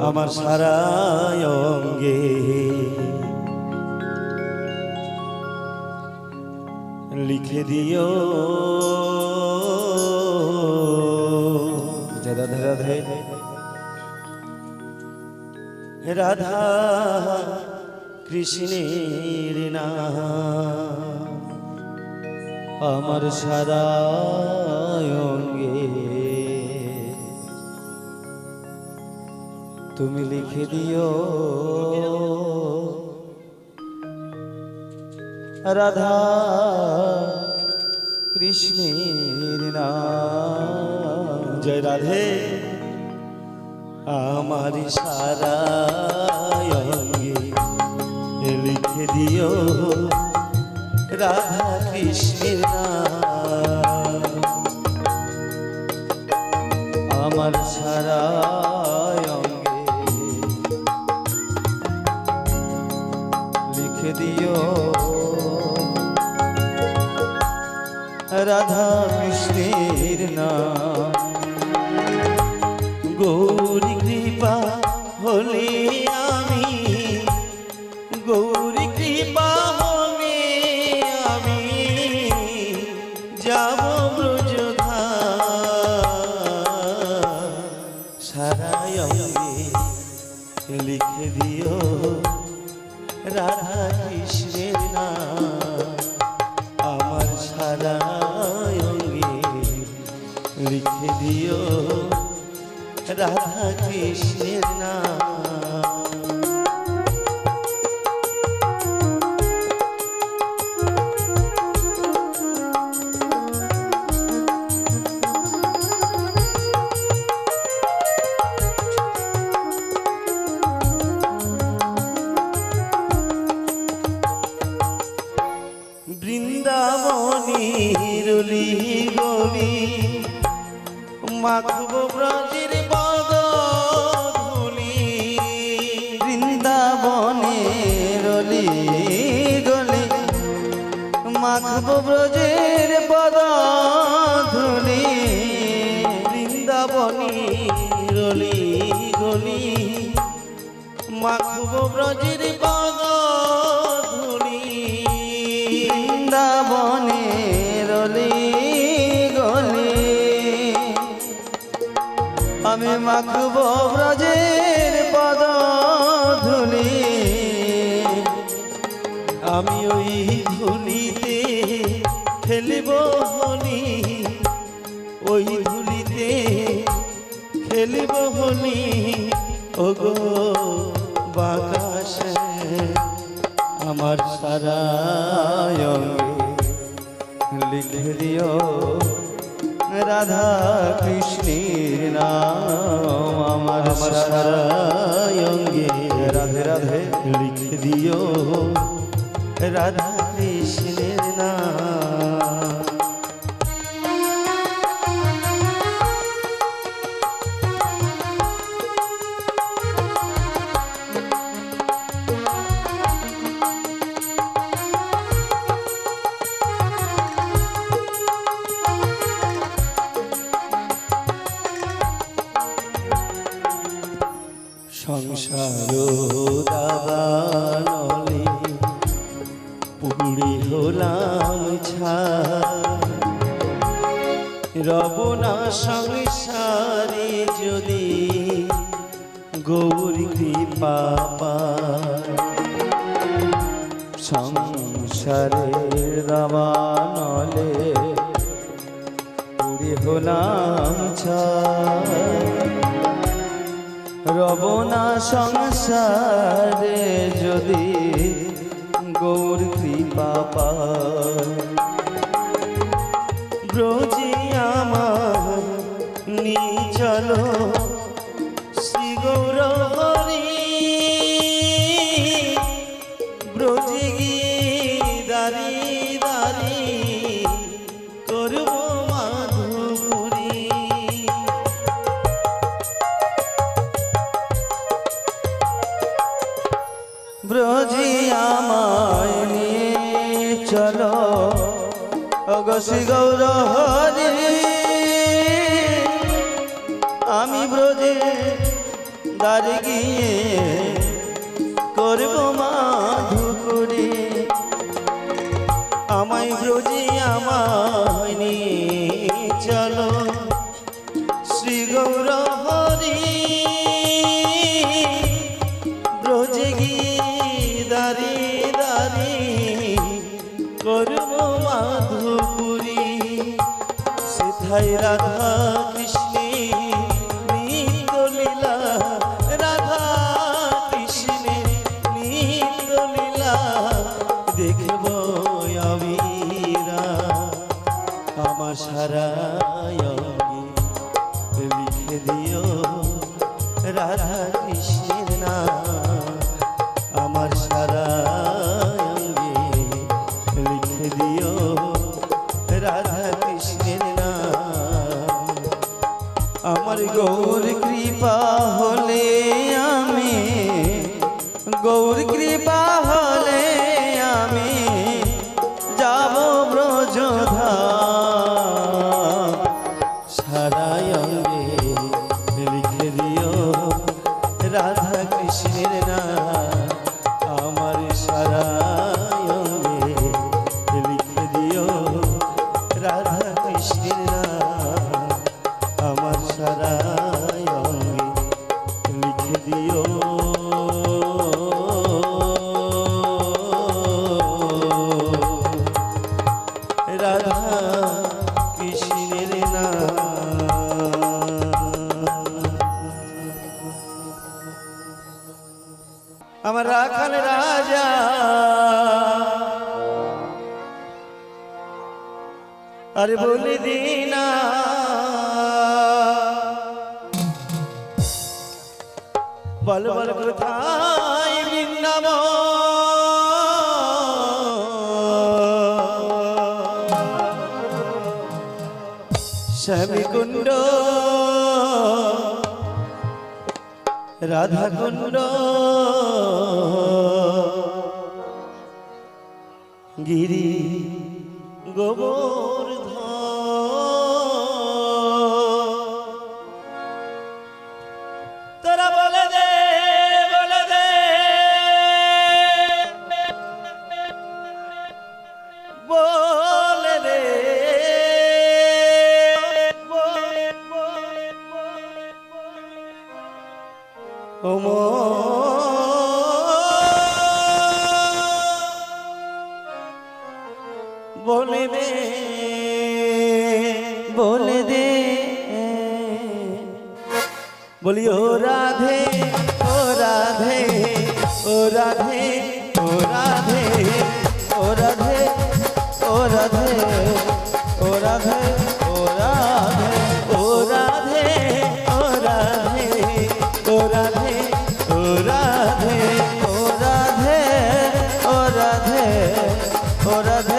আমার সারা অঙ্গে। লিখে দিও। রাধে রাধে। রাধা কৃষ্ণের না আমার সারা অঙ্গে। তুমি লিখে দিও। রাধা কৃষ্ণের নাম। জয় রাধে। আমার সারা অঙ্গে লিখে দিও। রাধা কৃষ্ণের নাম। আমার সারা লিখে দিও। রাধা কৃষ্ণের নাম। গৌরী কৃপা হলে আমি, গৌরী কৃপা হলে আমি যাব ব্রজধা সারাই লিখে দিও। রাধা কৃষ্ণের নাম। মাখব ব্রজের মাখব ব্রজের পদ ধুলি বৃন্দাবনের অলি গলি। আমি মাখব ব্রজের পদ ধুলি আমি ওই ধুলিতে খেলিব হলি। ওই ধুলিতে খেলিব হলি। ওগো আমার সারা অঙ্গে লিখে দিও রাধা কৃষ্ণের নাম আমার সারা অঙ্গে রাধে রাধে, লিখে দিও রাধা রবনা সংসারে যদি গৌরী কৃপা। সংসারে দাবানলে পুরি হলাম ছা রবনা সংসারে যদি গৌর কৃপা পায় চলো অগসি গৌর হরি আমি ব্রজে তার গিয়ে করব মাধুকরে আমায় ব্রজি আমায় চলো। শ্রী গৌর আমার সারা লিখে দিও রাধা কৃষ্ণের নাম। আমার সারা অঙ্গে লিখে দিও রাধা কৃষ্ণের নাম। আমার গৌর কৃপা হলে আমি গৌর কৃপা হলে বল বল কোথায় শ্যামী কুণ্ড রাধা কুণ্ড গিরি গোবর্ধন বলি ও রাধে ও রাধে ও রাধে ও রাধে ও রাধে ও রাধে ও রাধে ও রাধে ও রাধে ও রাধে ও রাধে ও রাধে ও রাধে ও রাধে ও রাধে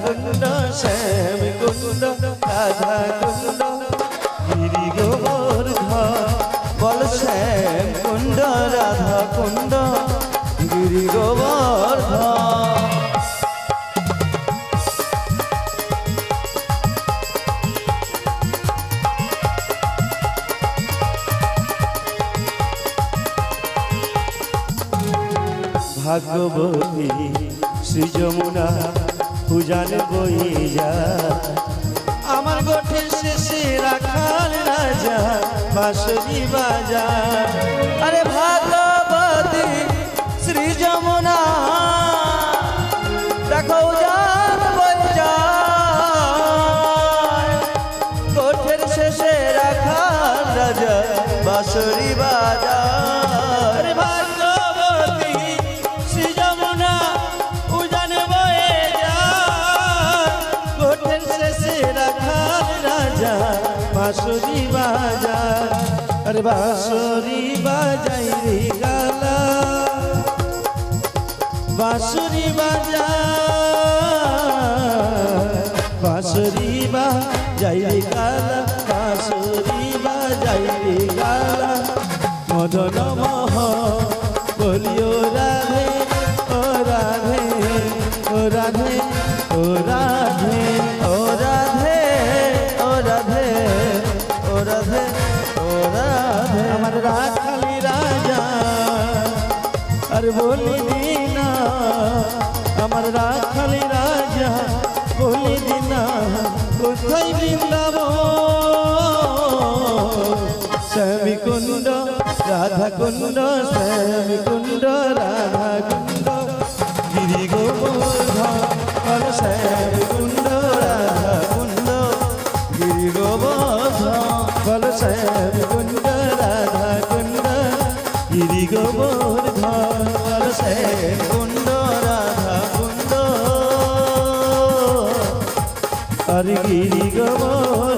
কুন্দ শ্যাম কুন্দ রাধা কুন্দ গিরি গোবর্ধ বল শ্যাম কুন্দ রাধা কুন্দ গিরি গোবর্ধ ভাগবতী, শ্রী পূজান বই যা আমার গোঠের শেষে রাখাল রাজা বাঁশরি বাজা। আরে ভাগ্যবতী শ্রী যমুনা বাঁশরি বাজার আরে বাঁশুরি বাজাই রে গালা। বাঁশুরি বাজা বাঁশুরি বাজাই রে কুণ্ড শ্যামী কুণ্ড রাধা কুণ্ড গিরি গোবর্ধন শ্যামী কুণ্ড রাধা কুণ্ড গিরি গোবর্ধন শ্যামী কুণ্ড রাধা কুণ্ড গিরি গোবর্ধন শ্যামী কুণ্ড রাধা কুণ্ড আর গিরি গোবর্ধন